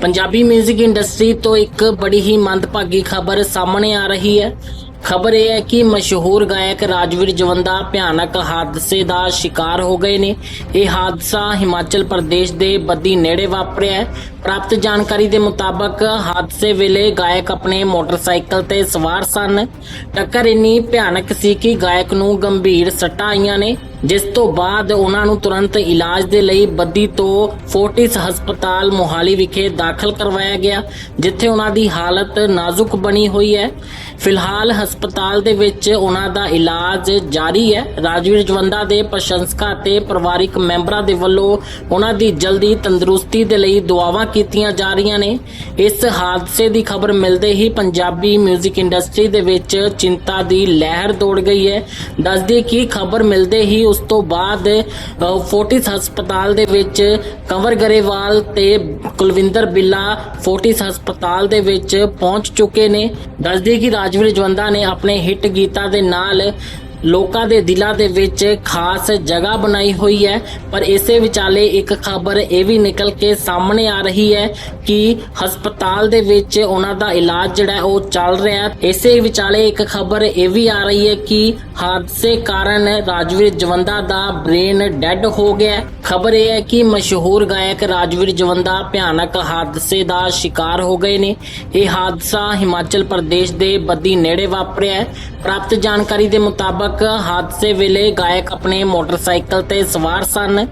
Punjabi 뮤직 industry ਤੋਂ ਇੱਕ ਬੜੀ ਹੀ ਮੰਦਭਾਗੀ ਖਬਰ ਸਾਹਮਣੇ ਆ ਰਹੀ ਹੈ। ਖਬਰ ਇਹ ਹੈ ਕਿ ਮਸ਼ਹੂਰ ਗਾਇਕ ਰਾਜਵੀਰ ਜਵੰਦਾ ਭਿਆਨਕ ਹਾਦਸੇ ਦਾ ਸ਼ਿਕਾਰ ਹੋ ਗਏ ਨੇ। ਇਹ ਹਾਦਸਾ ਹਿਮਾਚਲ ਪ੍ਰਦੇਸ਼ ਦੇ ਬੱਦੀ ਨੇੜੇ ਵਾਪਰਿਆ ਹੈ। ਪ੍ਰਾਪਤ ਜਾਣਕਾਰੀ ਦੇ ਮੁਤਾਬਕ ਹਾਦਸੇ ਵੇਲੇ ਗਾਇਕ ਆਪਣੇ ਮੋਟਰਸਾਈਕਲ ਤੇ ਸਵਾਰ ਸਨ। ਟੱਕਰ ਇੰਨੀ ਭਿਆਨਕ ਸੀ ਕਿ ਗਾਇਕ ਨੂੰ ਗੰਭੀਰ ਸੱਟਾਂ ਆਈਆਂ ਨੇ, ਜਿਸ ਤੋਂ ਬਾਅਦ ਉਹਨਾਂ ਨੂੰ ਤੁਰੰਤ ਇਲਾਜ ਦੇ ਲਈ ਬੱਦੀ ਤੋਂ ਫੋਰਟਿਸ ਹਸਪਤਾਲ ਮੋਹਾਲੀ ਵਿਖੇ ਦਾਖਲ ਕਰਵਾਇਆ ਗਿਆ, ਜਿੱਥੇ ਉਹਨਾਂ ਦੀ ਹਾਲਤ ਨਾਜ਼ੁਕ ਬਣੀ ਹੋਈ ਹੈ। ਫਿਲਹਾਲ ਹਸਪਤਾਲ ਦੇ ਵਿੱਚ ਉਹਨਾਂ ਦਾ ਇਲਾਜ ਜਾਰੀ ਹੈ। ਰਾਜਵੀਰ ਜਵੰਦਾ ਦੇ ਪ੍ਰਸ਼ੰਸਕਾਂ ਤੇ ਪਰਿਵਾਰਿਕ ਮੈਂਬਰਾਂ ਦੇ ਵੱਲੋਂ ਉਹਨਾਂ ਦੀ ਜਲਦੀ ਤੰਦਰੁਸਤੀ ਦੇ ਲਈ ਦੁਆਵਾਂ ਕੀਤੀਆਂ ਜਾ ਰਹੀਆਂ ਨੇ। ਇਸ ਹਾਦਸੇ ਦੀ ਖਬਰ ਮਿਲਦੇ ਹੀ ਪੰਜਾਬੀ 뮤직 ਇੰਡਸਟਰੀ ਦੇ ਵਿੱਚ ਚਿੰਤਾ ਦੀ ਲਹਿਰ ਦੌੜ ਗਈ ਹੈ। ਦੱਸਦੀ ਕਿ ਖਬਰ ਮਿਲਦੇ ਹੀ ਉਸ ਤੋਂ ਬਾਅਦ ਫੋਰਟਿਸ ਹਸਪਤਾਲ ਦੇ ਵਿੱਚ ਕੰਵਰ ਗਰੇਵਾਲ ਤੇ ਕੁਲਵਿੰਦਰ ਬਿੱਲਾ ਫੋਰਟਿਸ ਹਸਪਤਾਲ ਦੇ ਵਿੱਚ ਪਹੁੰਚ ਚੁੱਕੇ ਨੇ। ਦੱਸਦੀ ਕਿ ਰਾਜਵੀਰ ਜਵੰਦਾ ਨੇ ਆਪਣੇ ਹਿੱਟ ਗੀਤਾਂ ਦੇ ਨਾਲ ਲੋਕਾਂ ਦੇ ਦਿਲਾਂ ਦੇ ਵਿੱਚ ਖਾਸ ਜਗ੍ਹਾ ਬਣਾਈ ਹੋਈ ਹੈ। ਪਰ ਇਸੇ ਵਿਚਾਲੇ ਇੱਕ ਖਬਰ ਇਹ ਵੀ ਨਿਕਲ ਕੇ ਸਾਹਮਣੇ ਆ ਰਹੀ ਹੈ ਕਿ ਹਸਪਤਾਲ ਦੇ ਵਿੱਚ ਉਹਨਾਂ ਦਾ ਇਲਾਜ ਜਿਹੜਾ ਉਹ ਚੱਲ ਰਿਹਾ ਹੈ। ਇਸੇ ਵਿਚਾਲੇ ਇੱਕ ਖਬਰ ਇਹ ਵੀ ਆ ਰਹੀ ਹੈ ਕਿ ਹਾਦਸੇ ਕਾਰਨ ਰਾਜਵੀਰ ਜਵੰਦਾ ਦਾ ਬ੍ਰੇਨ ਡੈੱਡ ਹੋ ਗਿਆ ਖਬਰ ਇਹ ਹੈ ਕਿ ਮਸ਼ਹੂਰ ਗਾਇਕ ਰਾਜਵੀਰ ਜਵੰਦਾ ਭਿਆਨਕ ਹਾਦਸੇ ਦਾ ਸ਼ਿਕਾਰ ਹੋ ਗਏ ਨੇ। ਇਹ ਹਾਦਸਾ ਹਿਮਾਚਲ ਪ੍ਰਦੇਸ਼ ਦੇ ਬੱਦੀ ਨੇੜੇ ਵਾਪਰਿਆ ਹੈ। ਪ੍ਰਾਪਤ ਜਾਣਕਾਰੀ ਦੇ ਮੁਤਾਬਕ ਹਾਦਸੇ ਵੇਲੇ ਗਾਇਕ ਆਪਣੇ ਮੋਟਰਸਾਈਕਲ ਤੇ ਸਵਾਰ ਸਨ।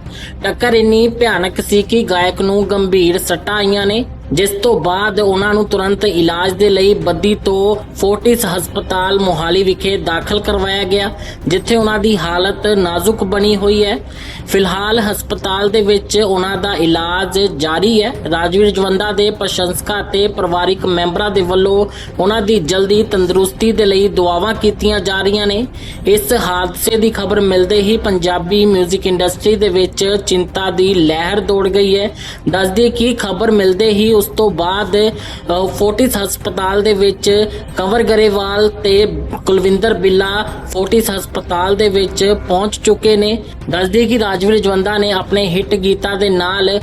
ਟੱਕਰ ਇੰਨੀ ਭਿਆਨਕ ਸੀ ਕਿ ਗਾਇਕ ਨੂੰ ਗੰਭੀਰ ਸੱਟਾਂ ਆਈਆਂ ਨੇ। ਜਿਸ ਤੋਂ ਬਾਅਦ ਉਹਨਾਂ ਨੂੰ ਤੁਰੰਤ ਇਲਾਜ ਦੇ ਲਈ ਬੱਦੀ ਤੋਂ ਫੋਰਟਿਸ ਹਸਪਤਾਲ ਮੋਹਾਲੀ ਵਿਖੇ ਦਾਖਲ ਕਰਵਾਇਆ ਗਿਆ, ਜਿੱਥੇ ਉਹਨਾਂ ਦੀ ਹਾਲਤ ਨਾਜ਼ੁਕ ਬਣੀ ਹੋਈ ਹੈ। ਫਿਲਹਾਲ ਹਸਪਤਾਲ ਦੇ ਵਿੱਚ ਉਹਨਾਂ ਦਾ ਇਲਾਜ ਜਾਰੀ ਹੈ। ਰਾਜਵੀਰ ਜਵੰਦਾ ਦੇ ਪ੍ਰਸ਼ੰਸਕਾਂ ਤੇ ਪਰਿਵਾਰਿਕ ਮੈਂਬਰਾਂ ਦੇ ਵੱਲੋਂ ਉਹਨਾਂ ਦੀ ਜਲਦੀ ਤੰਦਰੁਸਤੀ ਦੇ ਲਈ ਦੁਆਵਾਂ ਕੀਤੀਆਂ ਜਾ ਰਹੀਆਂ ਨੇ। ਇਸ ਹਾਦਸੇ ਦੀ ਖਬਰ ਮਿਲਦੇ ਹੀ ਪੰਜਾਬੀ 뮤직 ਇੰਡਸਟਰੀ ਦੇ ਵਿੱਚ ਚਿੰਤਾ ਦੀ ਲਹਿਰ ਦੌੜ ਗਈ ਹੈ। ਦੱਸਦੀ ਕਿ ਖਬਰ ਮਿਲਦੇ ਹੀ ਉਸ ਤੋਂ ਬਾਅਦ ਫੋਰਟਿਸ ਹਸਪਤਾਲ ਦੇ ਵਿੱਚ ਕੰਵਰ ਗਰੇਵਾਲ ਤੇ ਕੁਲਵਿੰਦਰ ਬਿੱਲਾ ਫੋਰਟਿਸ ਹਸਪਤਾਲ ਦੇ ਵਿੱਚ ਪਹੁੰਚ ਚੁੱਕੇ ਨੇ। ਦੱਸਦੀ ਕਿ ਰਾਜਵੀਰ ਜਵੰਦਾ ਨੇ ਆਪਣੇ ਹਿੱਟ ਗੀਤਾਂ ਦੇ ਨਾਲ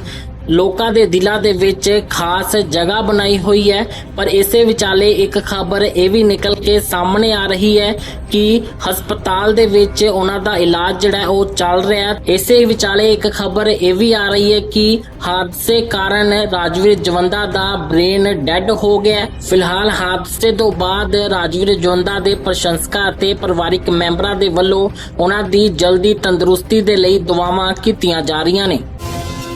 ਲੋਕਾਂ ਦੇ ਦਿਲਾਂ ਦੇ ਵਿੱਚ ਖਾਸ ਜਗ੍ਹਾ ਬਣਾਈ ਹੋਈ ਹੈ। ਪਰ ਇਸੇ ਵਿਚਾਲੇ ਇੱਕ ਖਬਰ ਇਹ ਵੀ ਨਿਕਲ ਕੇ ਸਾਹਮਣੇ ਆ ਰਹੀ ਹੈ ਕਿ ਹਸਪਤਾਲ ਦੇ ਵਿੱਚ ਉਹਨਾਂ ਦਾ ਇਲਾਜ ਜਿਹੜਾ ਹੈ ਉਹ ਚੱਲ ਰਿਹਾ ਹੈ। ਇਸੇ ਵਿਚਾਲੇ ਇੱਕ ਖਬਰ ਇਹ ਵੀ ਆ ਰਹੀ ਹੈ ਕਿ ਹਾਦਸੇ ਕਾਰਨ ਰਾਜਵੀਰ ਜਵੰਦਾ ਦਾ ਬ੍ਰੇਨ ਡੈੱਡ ਹੋ ਗਿਆ ਫਿਲਹਾਲ ਹਾਦਸੇ ਤੋਂ ਬਾਅਦ ਰਾਜਵੀਰ ਜਵੰਦਾ ਦੇ ਪ੍ਰਸ਼ੰਸਕਾਂ ਅਤੇ ਪਰਿਵਾਰਿਕ ਮੈਂਬਰਾਂ ਦੇ ਵੱਲੋਂ ਉਹਨਾਂ ਦੀ ਜਲਦੀ ਤੰਦਰੁਸਤੀ ਦੇ ਲਈ ਦੁਆਵਾਂ ਕੀਤੀਆਂ ਜਾ ਰਹੀਆਂ ਨੇ।